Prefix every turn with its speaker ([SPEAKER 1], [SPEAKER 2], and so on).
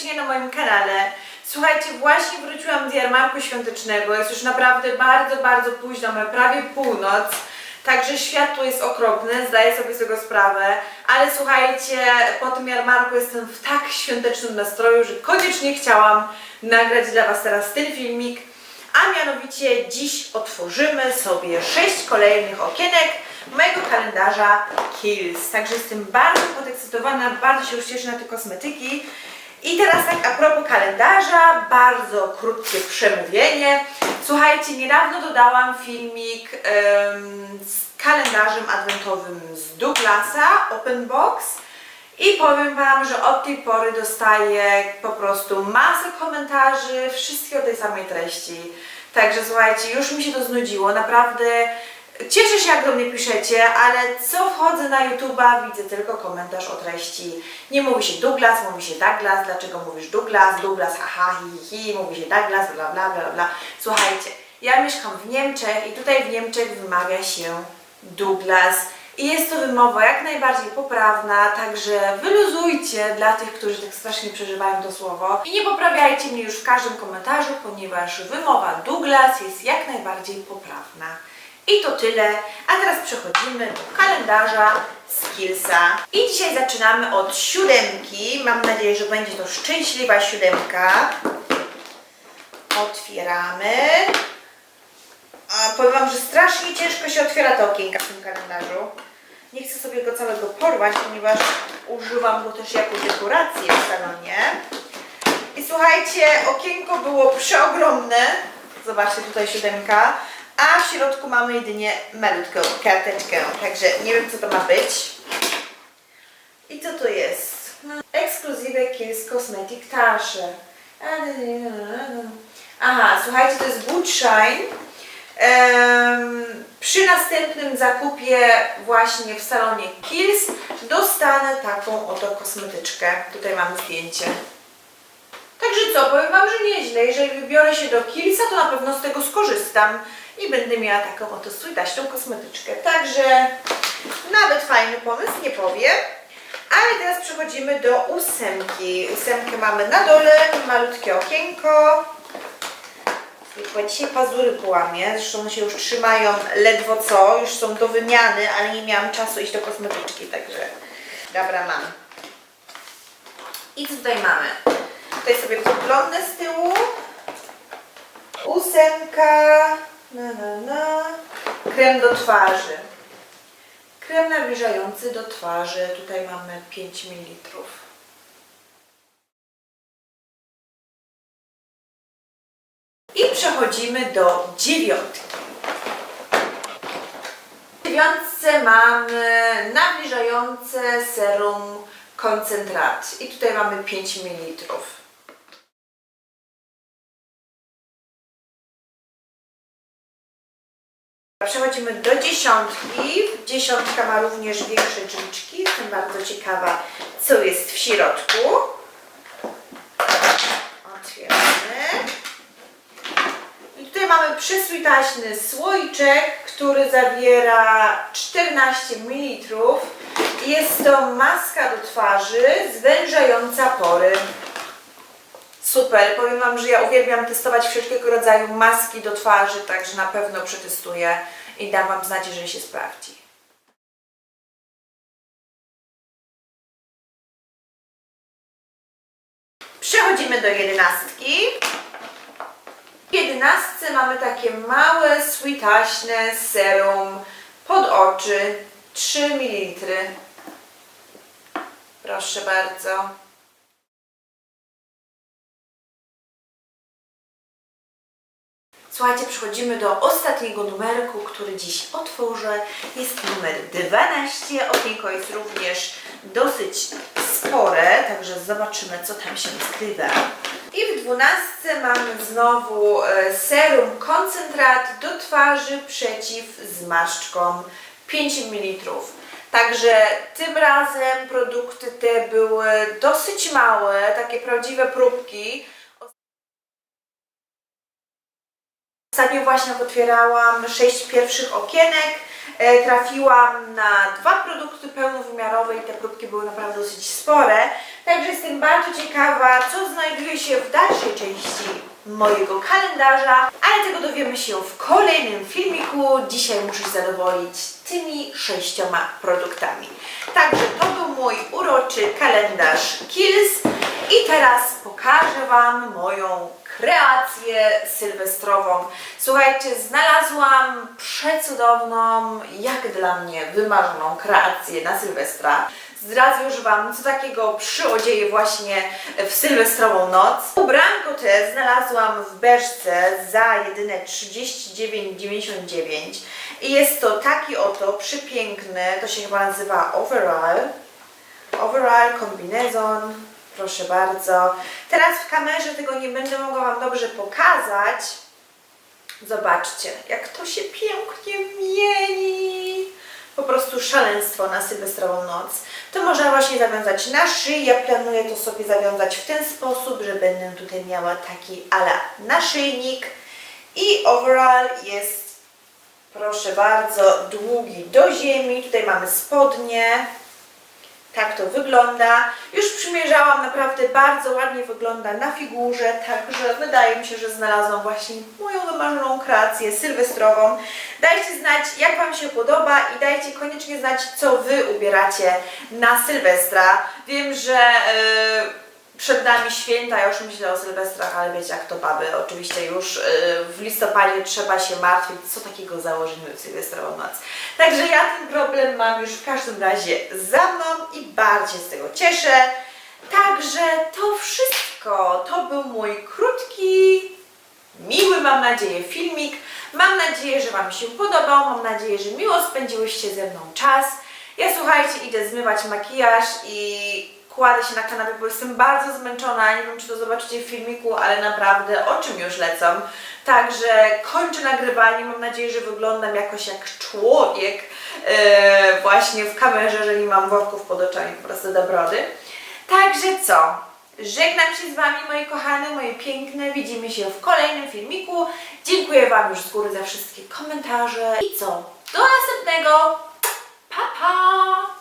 [SPEAKER 1] Serdecznie na moim kanale. Słuchajcie, właśnie wróciłam z jarmarku świątecznego. Jest już naprawdę bardzo, bardzo późno, prawie północ. Także światło jest okropne, zdaję sobie z tego sprawę. Ale słuchajcie, po tym jarmarku jestem w tak świątecznym nastroju, że koniecznie chciałam nagrać dla Was teraz ten filmik. A mianowicie dziś otworzymy sobie sześć kolejnych okienek mojego kalendarza Kills. Także jestem bardzo podekscytowana, bardzo się już cieszę na te kosmetyki. I teraz tak a propos kalendarza, bardzo krótkie przemówienie. Słuchajcie, niedawno dodałam filmik em, z kalendarzem adwentowym z Douglasa Open Box. I powiem Wam, że od tej pory dostaję po prostu masę komentarzy, wszystkie o tej samej treści. Także słuchajcie, już mi się to znudziło, naprawdę cieszę się jak do mnie piszecie, ale co wchodzę na YouTube'a, widzę tylko komentarz o treści. Nie mówi się Douglas, mówi się Douglas, dlaczego mówisz Douglas, Douglas, haha, hi, hi, mówi się Douglas, bla bla bla bla. Słuchajcie, ja mieszkam w Niemczech i tutaj w Niemczech wymawia się Douglas. I jest to wymowa jak najbardziej poprawna, także wyluzujcie dla tych, którzy tak strasznie przeżywają to słowo. I nie poprawiajcie mnie już w każdym komentarzu, ponieważ wymowa Douglas jest jak najbardziej poprawna. I to tyle. A teraz przechodzimy do kalendarza Skillsa. I dzisiaj zaczynamy od siódemki. Mam nadzieję, że będzie to szczęśliwa siódemka. Otwieramy. A powiem Wam, że strasznie ciężko się otwiera te okienka w tym kalendarzu. Nie chcę sobie go całego porwać, ponieważ używam go też jako dekorację w salonie. I słuchajcie, okienko było przeogromne. Zobaczcie, tutaj siódemka. A w środku mamy jedynie malutką karteczkę. Także nie wiem, co to ma być. I co to jest? Ekskluzywe Kills Cosmetic Tasche. Aha, słuchajcie, to jest Good Shine. Em, przy następnym zakupie właśnie w salonie Kills dostanę taką oto kosmetyczkę. Tutaj mamy zdjęcie. Także co, powiem Wam, że nieźle. Jeżeli wybiorę się do Killsa, to na pewno z tego skorzystam i będę miała taką oto sweetaśną kosmetyczkę. Także nawet fajny pomysł, nie powiem. Ale teraz przechodzimy do ósemki. Ósemkę mamy na dole, malutkie okienko. Chyba dzisiaj pazury połamie, zresztą się już trzymają ledwo co, już są do wymiany, ale nie miałam czasu iść do kosmetyczki, także dobra mam. I co tutaj mamy? Tutaj sobie podglądnę z tyłu. Ósemka, na, na, na. Krem do twarzy. Krem nawilżający do twarzy, tutaj mamy 5 ml. I przechodzimy do dziewiątki. W dziewiątce mamy nawilżające serum koncentrat. I tutaj mamy 5 ml. Przechodzimy do dziesiątki. Dziesiątka ma również większe drzwiczki. Jestem bardzo ciekawa, co jest w środku. Otwieramy. I tutaj mamy przyswitaśny słoiczek, który zawiera 14 ml. Jest to maska do twarzy zwężająca pory. Super, powiem Wam, że ja uwielbiam testować wszelkiego rodzaju maski do twarzy, także na pewno przetestuję i dam Wam znać, jeżeli się sprawdzi. Przechodzimy do jedenastki. W jedenastce mamy takie małe, sweetaśne serum pod oczy 3 ml. Proszę bardzo. Słuchajcie, przechodzimy do ostatniego numerku, który dziś otworzę. Jest numer 12. Okienko jest również dosyć spore, także zobaczymy, co tam się skrywa. I w 12 mamy znowu e, serum koncentrat do twarzy przeciw zmarszczkom 5 ml. Także tym razem produkty te były dosyć małe, takie prawdziwe próbki. Ostatnio właśnie otwierałam sześć pierwszych okienek e, trafiłam na dwa produkty pełnowymiarowe i te próbki były naprawdę dosyć spore. Także jestem bardzo ciekawa, co znajduje się w dalszej części mojego kalendarza, ale tego dowiemy się w kolejnym filmiku. Dzisiaj muszę się zadowolić tymi sześcioma produktami. Także to był mój uroczy kalendarz Kills i teraz pokażę Wam moją kreację sylwestrową. Słuchajcie, znalazłam przecudowną, jak dla mnie, wymarzoną kreację na Sylwestra. Zdradzę już Wam, co takiego przyodzieję właśnie w sylwestrową noc. Ubranko te znalazłam w Berszce za jedyne 39,99 i jest to taki oto przepiękny, to się chyba nazywa overall. Overall, kombinezon, proszę bardzo. Teraz w kamerze tego nie będę mogła Wam dobrze pokazać. Zobaczcie, jak to się pięknie mieni. Po prostu szaleństwo na sylwestrową noc. To można właśnie zawiązać na szyi. Ja planuję to sobie zawiązać w ten sposób, że będę tutaj miała taki ala naszyjnik. I overall jest, proszę bardzo, długi do ziemi. Tutaj mamy spodnie. Tak to wygląda. Już przymierzałam, naprawdę bardzo ładnie wygląda na figurze, także wydaje mi się, że znalazłam właśnie moją wymarzoną kreację sylwestrową. Dajcie znać, jak Wam się podoba i dajcie koniecznie znać, co Wy ubieracie na Sylwestra. Wiem, że yy, przed nami święta, ja już myślę o Sylwestrach, ale wiecie jak to baby. Oczywiście już yy, w listopadzie trzeba się martwić, co takiego założymy w Sylwestrową noc. Także ja ten problem mam już w każdym razie za mną i bardzo się z tego cieszę. Także to wszystko. To był mój krótki, miły, mam nadzieję, filmik. Mam nadzieję, że Wam się podobał. Mam nadzieję, że miło spędziłyście ze mną czas. Ja słuchajcie, idę zmywać makijaż i kładę się na kanapie, bo jestem bardzo zmęczona. Nie wiem, czy to zobaczycie w filmiku, ale naprawdę oczy mi już lecą. Także kończę nagrywanie. Mam nadzieję, że wyglądam jakoś jak człowiek e, właśnie w kamerze, że nie mam worków pod oczami po prostu do brody. Także co? Żegnam się z Wami, moi kochane, moje piękne. Widzimy się w kolejnym filmiku. Dziękuję Wam już z góry za wszystkie komentarze. I co? Do następnego. Pa, pa!